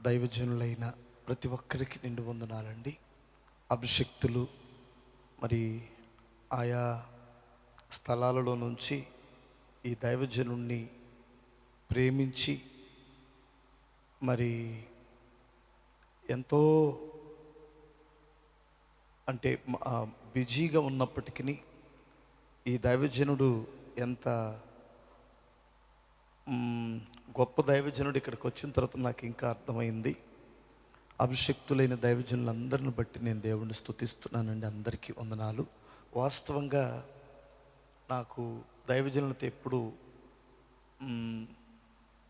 దైవజనులైన ప్రతి ఒక్కరికి నిండు వందనాలండి. అభిషక్తులు మరి ఆయా స్థలాలలో నుంచి ఈ దైవజనుణ్ణి ప్రేమించి మరి ఎంతో అంటే బిజీగా ఉన్నప్పటికీ ఈ దైవజనుడు ఎంత గొప్ప దైవజనుడు ఇక్కడికి వచ్చిన తర్వాత నాకు ఇంకా అర్థమైంది. అభిషక్తులైన దైవజనులందరిని బట్టి నేను దేవుణ్ణి స్థుతిస్తున్నానండి అందరికీ వందనాలు. వాస్తవంగా నాకు దైవజనులతో ఎప్పుడు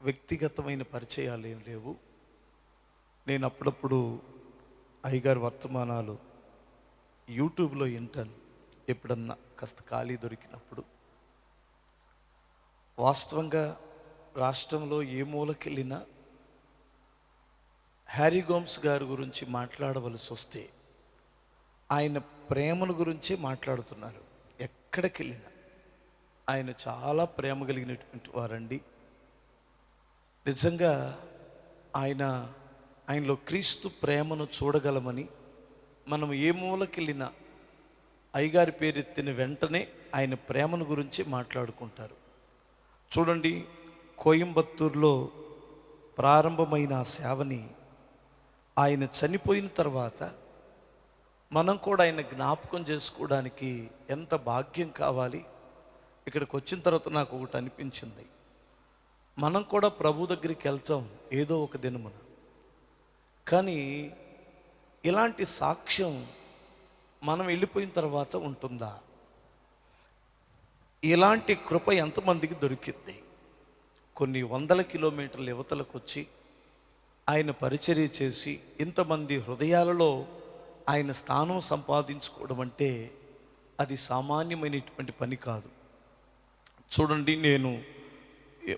వ్యక్తిగతమైన పరిచయాలు ఏం లేవు. నేను అప్పుడప్పుడు అయ్యగారి వర్తమానాలు యూట్యూబ్లో వింటాను ఎప్పుడన్నా కాస్త ఖాళీ దొరికినప్పుడు. వాస్తవంగా రాష్ట్రంలో ఏ మూలకెళ్ళినా హ్యారీ గోమ్స్ గారి గురించి మాట్లాడవలసి వస్తే ఆయన ప్రేమను గురించే మాట్లాడుతున్నారు. ఎక్కడికి వెళ్ళినా ఆయన చాలా ప్రేమ కలిగినటువంటి వారండి. నిజంగా ఆయన ఆయనలో క్రీస్తు ప్రేమను చూడగలమని మనం ఏ మూలకెళ్ళినా అయ్యగారి పేరెత్తిన వెంటనే ఆయన ప్రేమను గురించి మాట్లాడుకుంటారు. చూడండి కోయంబత్తూరులో ప్రారంభమైన సేవని ఆయన చనిపోయిన తర్వాత మనం కూడా ఆయన జ్ఞాపకం చేసుకోవడానికి ఎంత భాగ్యం కావాలి? ఇక్కడికి వచ్చిన తర్వాత నాకు ఒకటి అనిపించింది. మనం కూడా ప్రభు దగ్గరికి వెళ్తాం ఏదో ఒక దినమున. కానీ ఇలాంటి సాక్ష్యం మనం వెళ్ళిపోయిన తర్వాత ఉంటుందా? ఇలాంటి కృప ఎంతమందికి దొరికింది కొన్ని వందల కిలోమీటర్ల యువతలకు వచ్చి ఆయన పరిచర్య చేసి ఇంతమంది హృదయాలలో ఆయన స్థానం సంపాదించుకోవడం అంటే అది సామాన్యమైనటువంటి పని కాదు. చూడండి నేను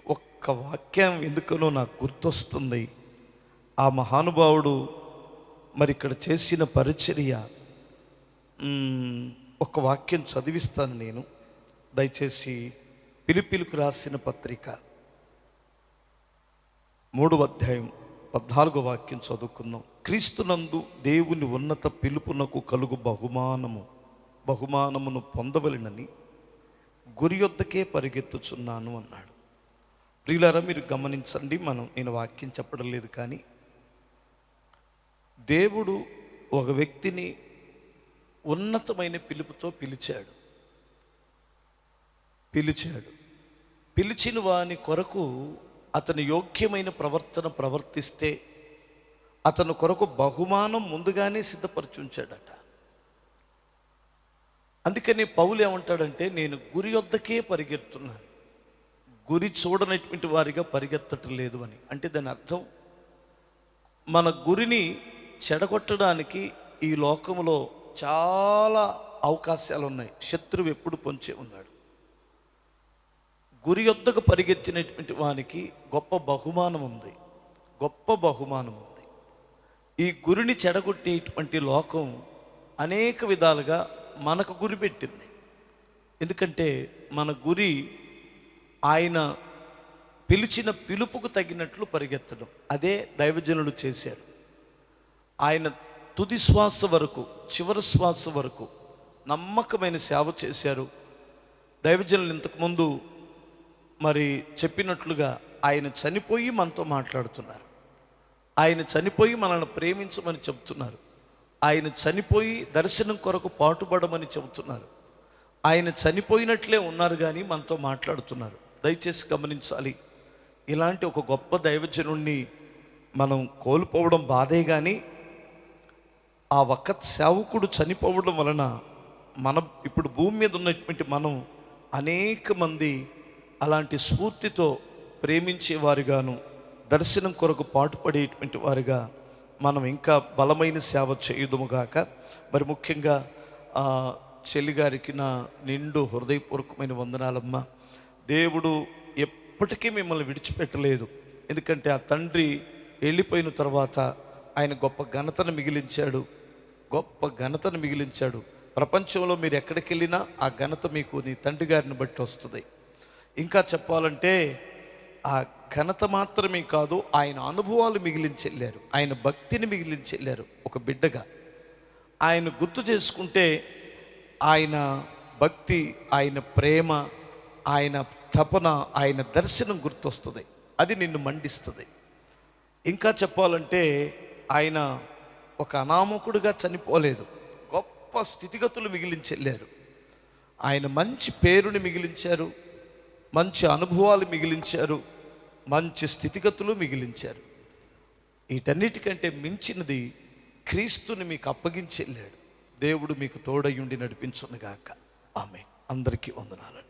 ఒక్క వాక్యం ఎందుకనో నాకు గుర్తొస్తుంది. ఆ మహానుభావుడు మరి ఇక్కడ చేసిన పరిచర్య ఒక వాక్యం చదివిస్తాను నేను. దయచేసి పిలిపిలుకు రాసిన పత్రిక. మూడవ అధ్యాయం పద్నాలుగో వాక్యం చదువుకుందాం. క్రీస్తునందు దేవుని ఉన్నత పిలుపునకు కలుగు బహుమానము. బహుమానమును పొందవలనని గురి యొద్దకే పరిగెత్తుచున్నాను అన్నాడు. ప్రియులారా మీరు గమనించండి మనం నేను వాక్యం చెప్పడం లేదు కానీ దేవుడు ఒక వ్యక్తిని ఉన్నతమైన పిలుపుతో పిలిచాడు. పిలిచాడు. పిలిచిన వాని కొరకు అతని యోగ్యమైన ప్రవర్తన ప్రవర్తిస్తే అతను కొరకు బహుమానం ముందుగానే సిద్ధపరచుంచాడట. అందుకని పౌలు ఏమంటాడంటే నేను గురి వద్దకే పరిగెత్తున్నాను. గురి చూడనటువంటి వారిగా పరిగెత్తటం లేదు అని. అంటే దాని అర్థం మన గురిని చెడగొట్టడానికి ఈ లోకంలో చాలా అవకాశాలు ఉన్నాయి శత్రువు ఎప్పుడు పొంచే ఉన్నాడు. గురి యొద్దకు పరిగెత్తినటువంటి వానికి గొప్ప బహుమానం ఉంది. గొప్ప బహుమానం ఉంది. ఈ గురిని చెడగొట్టేటువంటి లోకం అనేక విధాలుగా మనకు గురి పెట్టింది. ఎందుకంటే మన గురి ఆయన పిలిచిన పిలుపుకు తగినట్లు పరిగెత్తడం. అదే దైవజనులు చేశారు. ఆయన తుది శ్వాస వరకు చివరి శ్వాస వరకు నమ్మకమైన సేవ చేశారు. దైవజనులు ఇంతకుముందు మరి చెప్పినట్లుగా ఆయన చనిపోయి మనతో మాట్లాడుతున్నారు. ఆయన చనిపోయి మనల్ని ప్రేమించమని చెబుతున్నారు. ఆయన చనిపోయి దర్శనం కొరకు పాటుపడమని చెబుతున్నారు. ఆయన చనిపోయినట్లే ఉన్నారు కానీ మనతో మాట్లాడుతున్నారు. దయచేసి గమనించాలి. ఇలాంటి ఒక గొప్ప దైవజనుణ్ణి మనం కోల్పోవడం బాధే కానీ ఆ ఒక్క సేవకుడు చనిపోవడం వలన మన ఇప్పుడు భూమి మీద ఉన్నటువంటి మనం అనేక మంది అలాంటి స్ఫూర్తితో ప్రేమించేవారుగాను దర్శనం కొరకు పాటుపడేటువంటి వారుగా మనం ఇంకా బలమైన సేవ చేయుదుముగాక మరి ముఖ్యంగా ఆ, చెల్లిగారికి నా నిండు హృదయపూర్వకమైన వందనాలమ్మ. దేవుడు ఎప్పటికీ మిమ్మల్ని విడిచిపెట్టలేదు. ఎందుకంటే ఆ తండ్రి వెళ్ళిపోయిన తర్వాత ఆయన గొప్ప ఘనతను మిగిలించాడు. గొప్ప ఘనతను మిగిలించాడు. ప్రపంచంలో మీరు ఎక్కడికి వెళ్ళినా ఆ ఘనత మీకు నీ తండ్రి గారిని బట్టి వస్తుంది. ఇంకా చెప్పాలంటే ఆ ఘనత మాత్రమే కాదు ఆయన అనుభవాలు మిగిలించెళ్ళారు. ఆయన భక్తిని మిగిలించెళ్ళారు ఒక బిడ్డగా. ఆయన గుర్తు చేసుకుంటే ఆయన భక్తి ఆయన ప్రేమ ఆయన తపన ఆయన దర్శనం గుర్తొస్తుంది. అది నిన్ను మండిస్తుంది. ఇంకా చెప్పాలంటే ఆయన ఒక అనామకుడుగా చనిపోలేదు. గొప్ప స్థితిగతులు మిగిలించెళ్ళారు. ఆయన మంచి పేరుని మిగిలించారు. మంచి అనుభవాలు మిగిలించారు మంచి స్థితిగతులు మిగిలించారు. వీటన్నిటికంటే మించినది క్రీస్తుని మీకు అప్పగించెళ్ళాడు దేవుడు మీకు తోడయుండి నడిపించునుగాక ఆమె అందరికీ వందనాలండి.